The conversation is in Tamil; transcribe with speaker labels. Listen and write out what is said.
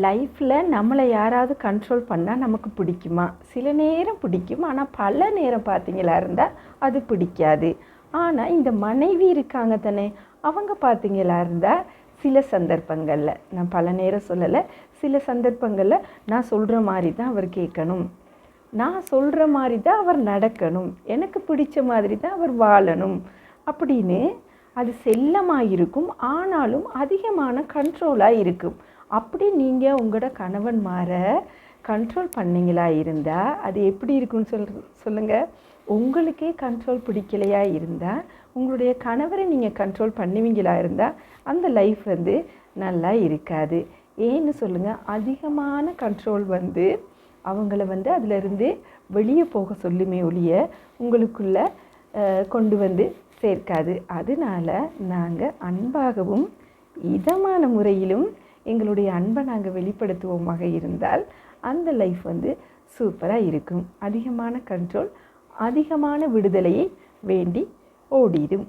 Speaker 1: லைஃப்பில் நம்மளை யாராவது கண்ட்ரோல் பண்ணால் நமக்கு பிடிக்குமா? சில நேரம் பிடிக்கும். ஆனால் பல நேரம் பார்த்தீங்களா இருந்தால் அது பிடிக்காது. ஆனால் இந்த மனைவி இருக்காங்க தானே அவங்க பார்த்தீங்களா இருந்தால் சில சந்தர்ப்பங்களில் நான் பல நேரம் சொல்லலை சில சந்தர்ப்பங்களில் நான் சொல்கிற மாதிரி தான் அவர் கேட்கணும். நான் சொல்கிற மாதிரி தான் அவர் நடக்கணும். எனக்கு பிடிச்ச மாதிரி தான் அவர் வாழணும். அப்படின்னு அது செல்லமாக இருக்கும் ஆனாலும் அதிகமான கண்ட்ரோலாக இருக்கும். அப்படி நீங்கள் உங்களோட கணவன் மாற கண்ட்ரோல் பண்ணீங்களா இருந்தால் அது எப்படி இருக்குன்னு சொல் சொல்லுங்கள் உங்களுக்கே கண்ட்ரோல் பிடிக்கலையா இருந்தால் உங்களுடைய கணவரை நீங்கள் கண்ட்ரோல் பண்ணுவீங்களா இருந்தால் அந்த லைஃப் வந்து நல்லா இருக்காது. ஏன்னு சொல்லுங்கள் அதிகமான கண்ட்ரோல் வந்து அவங்கள வந்து அதிலிருந்து வெளியே போக சொல்லுமே ஒழிய உங்களுக்குள்ள கொண்டு வந்து சேர்க்காது. அதனால நாங்கள் அன்பாகவும் இதமான முறையிலும் எங்களுடைய அன்பை நாங்கள் வெளிப்படுத்துவோமாக இருந்தால் அந்த லைஃப் வந்து சூப்பராக இருக்கும். அதிகமான கண்ட்ரோல் அதிகமான விடுதலையை வேண்டி ஓடிடும்.